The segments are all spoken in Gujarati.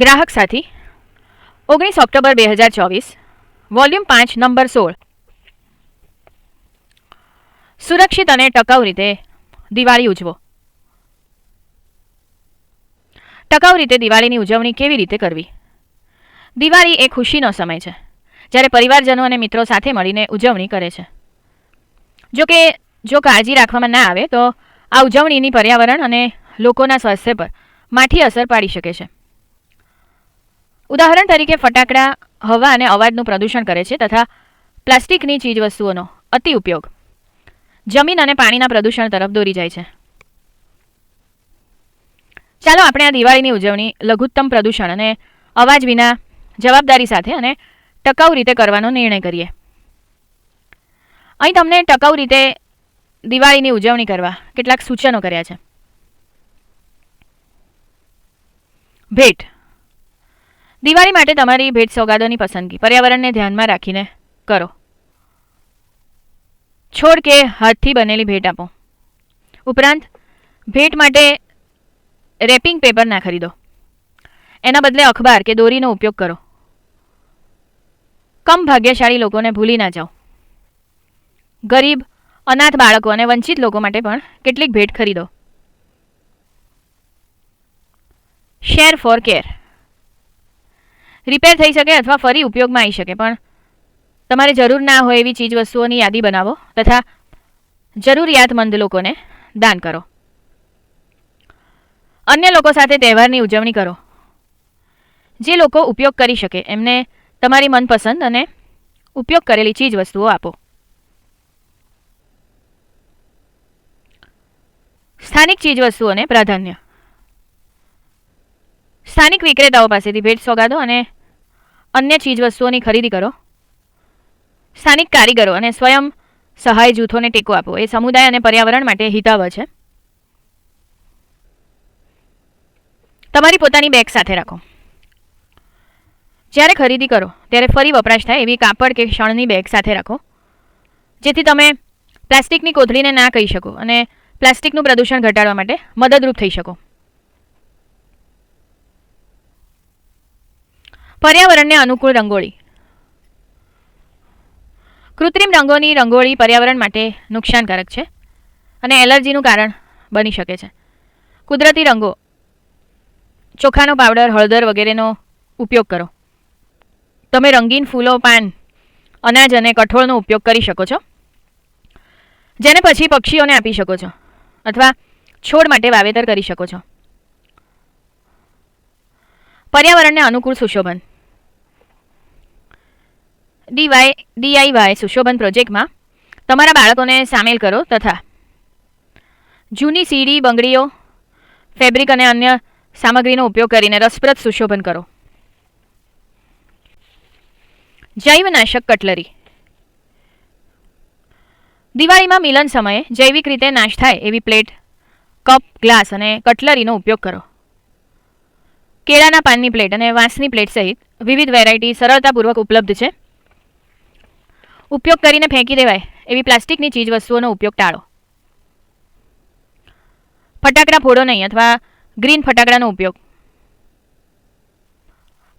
ગ્રાહક સાથી, ઓગણીસ ઓક્ટોબર બે હજાર ચોવીસ, વોલ્યુમ પાંચ, નંબર સોળ. સુરક્ષિત અને ટકાઉ રીતે દિવાળી ઉજવો. ટકાઉ રીતે દિવાળીની ઉજવણી કેવી રીતે કરવી? દિવાળી એ ખુશીનો સમય છે, જ્યારે પરિવારજનો અને મિત્રો સાથે મળીને ઉજવણી કરે છે. જો કે, જો કાળજી રાખવામાં ના આવે, તો આ ઉજવણીની પર્યાવરણ અને લોકોના સ્વાસ્થ્ય પર માઠી અસર પાડી શકે છે. ઉદાહરણ તરીકે ફટાકડા, હવા અને અવાજનું પ્રદૂષણ કરે છે તથા પ્લાસ્ટિકની ચીજવસ્તુઓનો અતિ ઉપયોગ. જમીન અને પાણીના પ્રદૂષણ તરફ દોરી જાય છે. ચાલો આપણે આ દિવાળીની ઉજવણી લઘુત્તમ પ્રદૂષણ અને અવાજ વિના જવાબદારી સાથે અને ટકાઉ રીતે કરવાનો નિર્ણય કરીએ. અહીં તમને ટકાઉ રીતે દિવાળીની ઉજવણી કરવા કેટલાક સૂચનો કર્યા છે. ભેટ. દિવાળી માટે તમારી ભેટ સોગાદોની પસંદગી. પર્યાવરણને ધ્યાનમાં રાખીને કરો. છોડ કે હાથથી બનેલી ભેટ આપો. ઉપરાંત, ભેટ માટે રેપિંગ પેપર ના ખરીદો. એના બદલે અખબાર કે દોરીનો ઉપયોગ કરો. કમ ભાગ્યશાળી લોકોને ભૂલી ના જાઓ. ગરીબ, અનાથ બાળકો અને વંચિત લોકો માટે પણ કેટલીક ભેટ ખરીદો. Share four care. રિપેર થઈ શકે અથવા ફરી ઉપયોગમાં આવી શકે. પણ તમારે જરૂર ના હોય એવી ચીજ વસ્તુઓની યાદી બનાવો તથા જરૂરિયાતમંદ લોકોને દાન કરો. અન્ય લોકો સાથે તહેવારની ઉજવણી કરો. જે લોકો ઉપયોગ કરી શકે, એમને તમારી મનપસંદ અને ઉપયોગ કરેલી ચીજ વસ્તુઓ આપો. સ્થાનિક ચીજવસ્તુઓને પ્રાધાન્ય. સ્થાનિક વિક્રેતાઓ પાસેથી ભેટ સોગાદો અને અન્ય ચીજવસ્તુઓની ખરીદી કરો. સ્થાનિક કારીગરો અને સ્વયં સહાય જૂથોને ટેકો આપો. એ સમુદાય અને પર્યાવરણ માટે હિતાવહ છે. તમારી પોતાની બેગ સાથે રાખો. જ્યારે ખરીદી કરો, ત્યારે ફરી વપરાશ થાય એવી કાપડ કે શણની બેગ સાથે રાખો, જેથી તમે પ્લાસ્ટિકની કોથળીને ના કહી શકો અને પ્લાસ્ટિકનું પ્રદૂષણ ઘટાડવા માટે મદદરૂપ થઈ શકો. પર્યાવરણને અનુકૂળ રંગોળી. કૃત્રિમ રંગોની રંગોળી પર્યાવરણ માટે નુકસાનકારક છે અને એલર્જીનું કારણ બની શકે છે. કુદરતી રંગો, ચોખાનો પાવડર, હળદર વગેરેનો ઉપયોગ કરો. તમે રંગીન ફૂલો, પાન, અનાજ અને કઠોળનો ઉપયોગ કરી શકો છો. જેને પછી પક્ષીઓને આપી શકો છો અથવા છોડ માટે વાવેતર કરી શકો છો. પર્યાવરણને અનુકૂળ સુશોભન. ડીવાય, ડીઆઈવાય સુશોભન પ્રોજેક્ટમાં તમારા બાળકોને સામેલ કરો તથા જૂની સીડી, બંગડીઓ, ફેબ્રિક અને અન્ય સામગ્રીનો ઉપયોગ કરીને રસપ્રદ સુશોભન કરો. જૈવનાશક કટલરી. દિવાળીમાં મિલન સમયે જૈવિક રીતે નાશ થાય એવી પ્લેટ, કપ, ગ્લાસ અને કટલરીનો ઉપયોગ કરો. કેળાના પાનની પ્લેટ અને વાંસની પ્લેટ સહિત વિવિધ વેરાયટી સરળતાપૂર્વક ઉપલબ્ધ છે. ઉપયોગ કરીને ફેંકી દેવાય. એવી પ્લાસ્ટિકની ચીજ વસ્તુઓનો ઉપયોગ ટાળો. ફટાકડા ફોડો નહીં અથવા ગ્રીન ફટાકડાનો ઉપયોગ.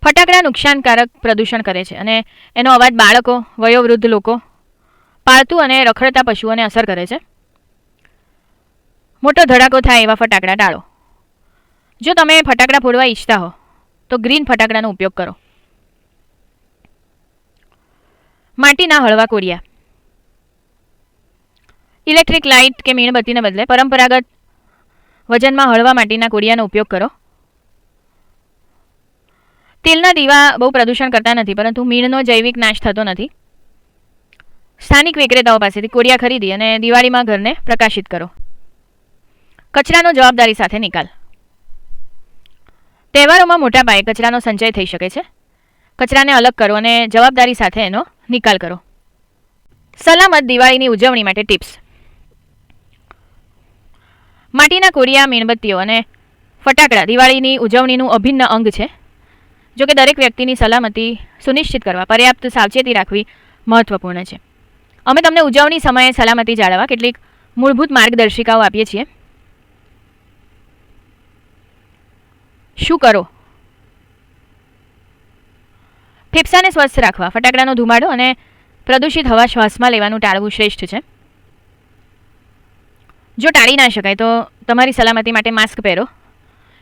ફટાકડા નુકસાનકારક પ્રદૂષણ કરે છે અને એનો અવાજ બાળકો, વયોવૃદ્ધ લોકો, પાળતુ અને રખડતા પશુઓને અસર કરે છે. મોટો ધડાકો થાય એવા ફટાકડા ટાળો. જો તમે ફટાકડા ફોડવા ઈચ્છતા હો, તો ગ્રીન ફટાકડાનો ઉપયોગ કરો. માટીના હળવા કોરિયા ઇલેક્ટ્રિક લાઇટ કે મીણબત્તીને બદલે પરંપરાગત વજનમાં હળવા માટીના કોડિયાનો ઉપયોગ કરો. તેલના દીવા બહુ પ્રદૂષણ કરતા નથી, પરંતુ મીણનો જૈવિક નાશ થતો નથી. સ્થાનિક વિક્રેતાઓ પાસેથી કોડિયા ખરીદી અને દિવાળીમાં ઘરને પ્રકાશિત કરો. કચરાનો જવાબદારી સાથે નિકાલ. તહેવારોમાં મોટા પાયે કચરાનો સંચય થઈ શકે છે. કચરાને અલગ કરો અને જવાબદારી સાથે એનો નિકાલ કરો. સલામત દિવાળીની ઉજવણી માટે ટિપ્સ. માટીના કોડિયા મીણબત્તીઓ અને ફટાકડા દિવાળીની ઉજવણીનું અભિન્ન અંગ છે. જો કે દરેક વ્યક્તિની સલામતી સુનિશ્ચિત કરવા પર્યાપ્ત સાવચેતી રાખવી મહત્વપૂર્ણ છે. અમે તમને ઉજવણી સમયે સલામતી જાળવવા કેટલીક મૂળભૂત માર્ગદર્શિકાઓ આપીએ છીએ. શું કરો? ફેફસાને સ્વસ્થ રાખવા, ફટાકડાનો ધુમાડો અને પ્રદૂષિત હવા શ્વાસમાં લેવાનું ટાળવું શ્રેષ્ઠ છે. જો ટાળી ના શકાય તો તમારી સલામતી માટે માસ્ક પહેરો.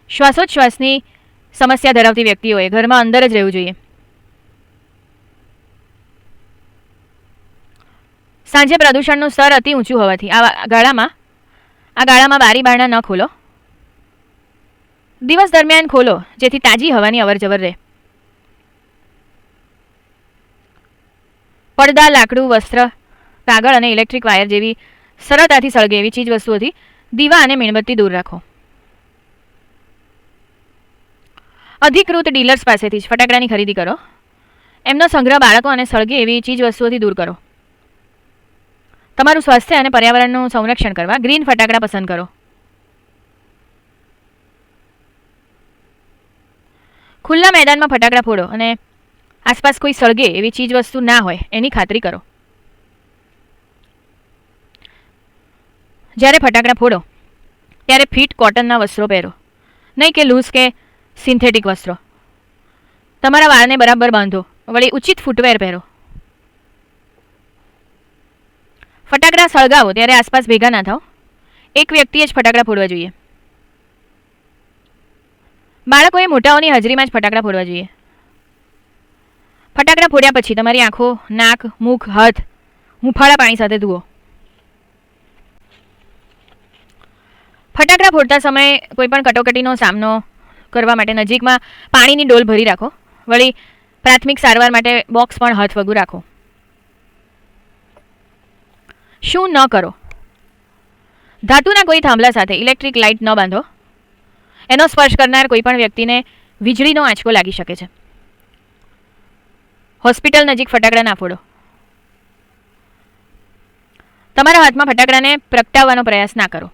શ્વાસોચ્છ્વાસની સમસ્યા ધરાવતી વ્યક્તિઓએ ઘરમાં અંદર જ રહેવું જોઈએ. સાંજે પ્રદૂષણનું સ્તર અતિ ઊંચું હોવાથી આ ગાળામાં આ ગાળામાં બારી બારણા ન ખોલો. દિવસ દરમિયાન ખોલો, જેથી તાજી હવાની અવરજવર રહે. પડદા, લાકડું, વસ્ત્ર, કાગળ અને ઇલેક્ટ્રિક વાયર જેવી સરળતાથી સળગે એવી ચીજ વસ્તુઓથી દીવા અને મીણબત્તી દૂર રાખો. અધિકૃત ડીલર્સ પાસેથી જ ફટાકડાની ખરીદી કરો. એમનો સંગ્રહ બાળકો અને સળગે એવી ચીજ વસ્તુઓથી દૂર કરો. તમારું સ્વાસ્થ્ય અને પર્યાવરણનું સંરક્ષણ કરવા ગ્રીન ફટાકડા પસંદ કરો. ખુલ્લા મેદાનમાં ફટાકડા ફોડો અને આસપાસ કોઈ સળગે એવી ચીજ વસ્તુ ના હોય, એની ખાતરી કરો. જ્યારે ફટાકડા ફોડો, ત્યારે ફિટ કોટનના વસ્ત્રો પહેરો. નહીં કે લૂઝ કે સિન્થેટિક વસ્ત્રો. તમારા વાળને બરાબર બાંધો, વળી ઉચિત ફૂટવેર પહેરો. ફટાકડા સળગાવો ત્યારે આસપાસ ભેગા ના થાઓ. એક વ્યક્તિએ જ ફટાકડા ફોડવા જોઈએ. બાળકોએ મોટાઓની હાજરીમાં જ ફટાકડા ફોડવા જોઈએ. ફટાકડા ફોડ્યા પછી તમારી આંખો, નાક, મુખ, હાથ હુંફાળા પાણી સાથે ધુઓ. ફટાકડા ફોડતા સમયે કોઈપણ કટોકટીનો સામનો કરવા માટે નજીકમાં પાણીની ડોલ ભરી રાખો. વળી પ્રાથમિક સારવાર માટે બોક્સ પણ હાથ વગું રાખો. શું ન કરો? ધાતુના કોઈ થાંભલા સાથે ઇલેક્ટ્રિક લાઇટ ન બાંધો. એનો સ્પર્શ કરનાર કોઈપણ વ્યક્તિને વીજળીનો આંચકો લાગી શકે છે. હોસ્પિટલ નજીક ફટાકડા ના ફોડો. તમારા હાથમાં ફટાકડાને પ્રગટાવવાનો પ્રયાસ ના કરો.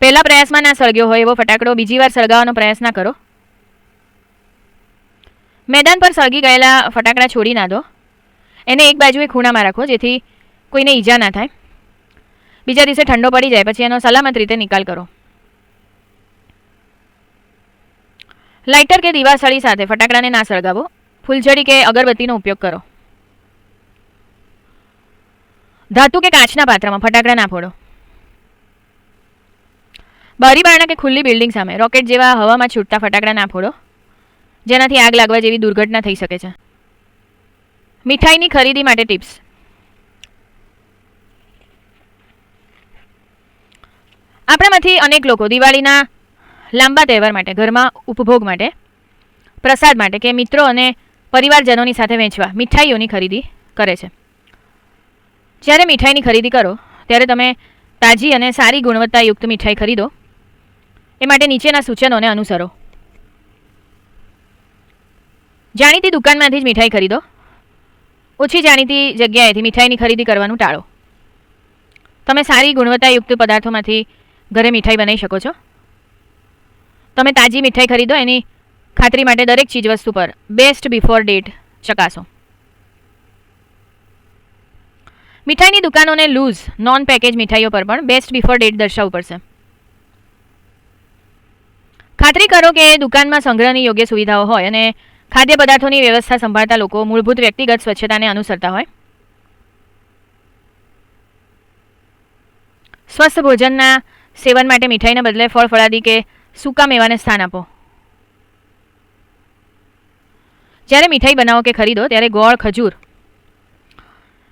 પહેલા પ્રયાસમાં ના સળગ્યો હોય એવો ફટાકડો બીજી વાર સળગાવવાનો પ્રયાસ ના કરો. મેદાન પર સળગી ગયેલા ફટાકડા છોડી ના દો. એને એક બાજુએ ખૂણામાં રાખો જેથી કોઈને ઈજા ના થાય. બીજા દિવસે ઠંડો પડી જાય પછી એનો સલામત રીતે નિકાલ કરો. લાઇટર કે દીવાસળી સાથે ફટાકડાને ના સળગાવો. ફૂલઝડી કે અગરબત્તીનો ઉપયોગ કરો. ધાતુ કે કાચના પાત્રમાં, ફટાકડા ના ફોડો. બારી બારણા કે ખુલ્લી બિલ્ડિંગ સામે, રોકેટ જેવા હવામાં છૂટતા ફટાકડા ના ફોડો, જેનાથી આગ લાગવા જેવી દુર્ઘટના થઈ શકે છે. મીઠાઈની ખરીદી માટે ટિપ્સ. આપણામાંથી અનેક લોકો દિવાળીના લાંબા તહેવાર માટે, ઘરમાં ઉપભોગ માટે, પ્રસાદ માટે કે મિત્રો અને પરિવારજનોની સાથે વેચવા, મીઠાઈઓની ખરીદી કરે છે. જ્યારે મીઠાઈની ખરીદી કરો, ત્યારે તમે તાજી અને સારી ગુણવત્તાયુક્ત મીઠાઈ ખરીદો. એ માટે નીચેના સૂચનોને અનુસરો. જાણીતી દુકાનમાંથી જ મીઠાઈ ખરીદો. ઓછી જાણીતી જગ્યાએથી મીઠાઈની ખરીદી કરવાનું ટાળો. તમે સારી ગુણવત્તાયુક્ત પદાર્થોમાંથી ઘરે મીઠાઈ બનાવી શકો છો. તમે તાજી મીઠાઈ ખરીદો, એની ખાતરી માટે દરેક ચીજવસ્તુ પર બેસ્ટ બિફોર ડેટ ચકાસો. મીઠાઈની દુકાનોને લૂઝ નોન પેકેજ મીઠાઈઓ પર પણ બેસ્ટ બિફોર ડેટ દર્શાવવું પડશે. ખાતરી કરો કે દુકાનમાં સંગ્રહની યોગ્ય સુવિધાઓ હોય અને ખાદ્ય પદાર્થોની વ્યવસ્થા સંભાળતા લોકો મૂળભૂત વ્યક્તિગત સ્વચ્છતાને અનુસરતા હોય. સ્વસ્થ ભોજનના સેવન માટે મીઠાઈને બદલે ફળ, ફળાદી કે સૂકા મેવાને સ્થાન આપો. જ્યારે મીઠાઈ બનાવો કે ખરીદો, ત્યારે ગોળ, ખજૂર,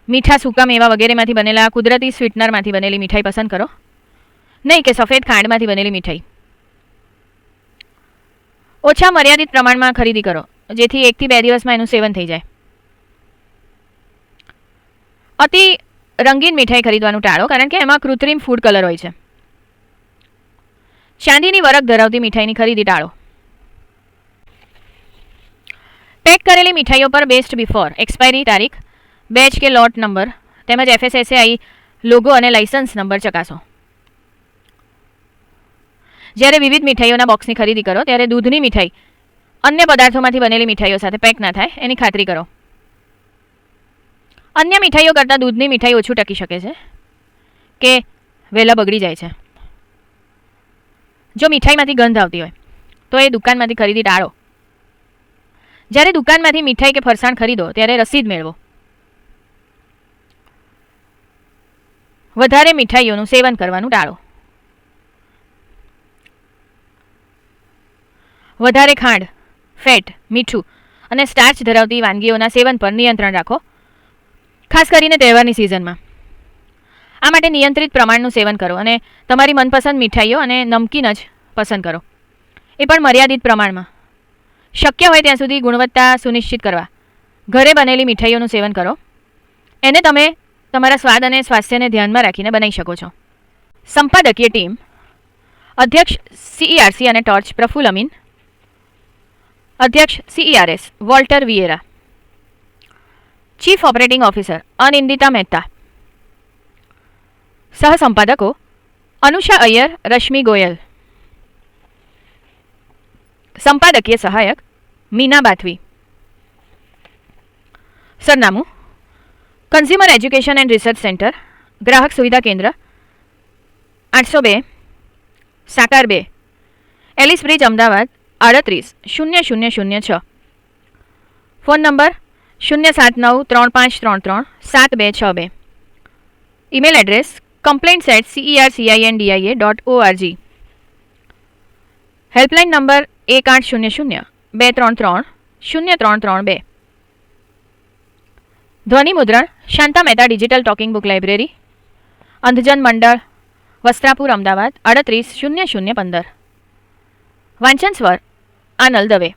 મીઠા સૂકા મેવા વગેરેમાંથી બનેલા, કુદરતી સ્વીટનરમાંથી બનેલી મીઠાઈ પસંદ કરો. નહીં કે સફેદ ખાંડમાંથી બનેલી મીઠાઈ. ઓછા મર્યાદિત પ્રમાણમાં ખરીદી કરો, જેથી એકથી બે દિવસમાં એનું સેવન થઈ જાય. અતિ રંગીન મીઠાઈ ખરીદવાનું ટાળો, કારણ કે એમાં કૃત્રિમ ફૂડ કલર હોય છે. ચાંદીની વરખ ધરાવતી મીઠાઈની ખરીદી ટાળો. પેક કરેલી મીઠાઈઓ પર બેસ્ટ બિફોર એક્સપાયરી તારીખ બેચ કે લોટ નંબર તેમજ એફએસએસએઆઈ લોગો અને લાઇસન્સ નંબર ચકાસો. જ્યારે વિવિધ મીઠાઈઓના બોક્સની ખરીદી કરો, ત્યારે દૂધની મીઠાઈ, અન્ય પદાર્થોમાંથી બનેલી મીઠાઈઓ સાથે પેક ના થાય, એની ખાતરી કરો. અન્ય મીઠાઈઓ કરતાં દૂધની મીઠાઈ ઓછું ટકી શકે છે કે વહેલા બગડી જાય છે. જો મીઠાઈમાંથી ગંધ આવતી હોય, તો એ દુકાનમાંથી ખરીદી ટાળો. જ્યારે દુકાનમાંથી મીઠાઈ કે ફરસાણ ખરીદો, ત્યારે રસીદ મેળવો. વધારે મીઠાઈઓનું સેવન કરવાનું ટાળો. વધારે ખાંડ, ફેટ, મીઠું અને સ્ટાર્ચ ધરાવતી વાનગીઓના સેવન પર નિયંત્રણ રાખો, ખાસ કરીને તહેવારની સિઝનમાં આ માટે નિયંત્રિત પ્રમાણનું સેવન કરો અને તમારી મનપસંદ મીઠાઈઓ અને નમકીન જ પસંદ કરો. એ પણ મર્યાદિત પ્રમાણમાં. શક્ય હોય ત્યાં સુધી ગુણવત્તા સુનિશ્ચિત કરવા. ઘરે બનેલી મીઠાઈઓનું સેવન કરો. એને તમે તમારા સ્વાદ અને સ્વાસ્થ્યને ધ્યાનમાં રાખીને બનાવી શકો છો. સંપાદકીય ટીમ, અધ્યક્ષ સીઈઆરસી અને ટોર્ચ પ્રફુલ અમીન, અધ્યક્ષ CERS Walter Vieira, chief operating officer Anindita Mehta સહસંપાદકો Anusha Iyer, Rashmi Goyal સંપાદકીય સહાયક મીના બાથવી. સરનામું consumer education and research centre ગ્રાહક સુવિધા કેન્દ્ર, આઠસો બે, સાકાર બે. એલિસ બ્રિજ, અમદાવાદ, આડત્રીસ, શૂન્ય શૂન્ય શૂન્ય છ. ફોન નંબર, શૂન્ય સાત નવ ત્રણ પાંચ ત્રણ ત્રણ, સાત બે છ બે. Email address complaints at CER CIN DIA dot ORG helpline number એક આઠ શૂન્ય. શૂન્ય બે, ત્રણ ત્રણ. શૂન્ય, ત્રણ ત્રણ, બે. ધ્વનિ મુદ્રણ, Shanta Mehta digital talking book library. Andhjan Mandal, Vastrapur, Ahmedabad, અડત્રીસ, શૂન્ય શૂન્ય, પંદર. વાંચન સ્વર આનલ દવે.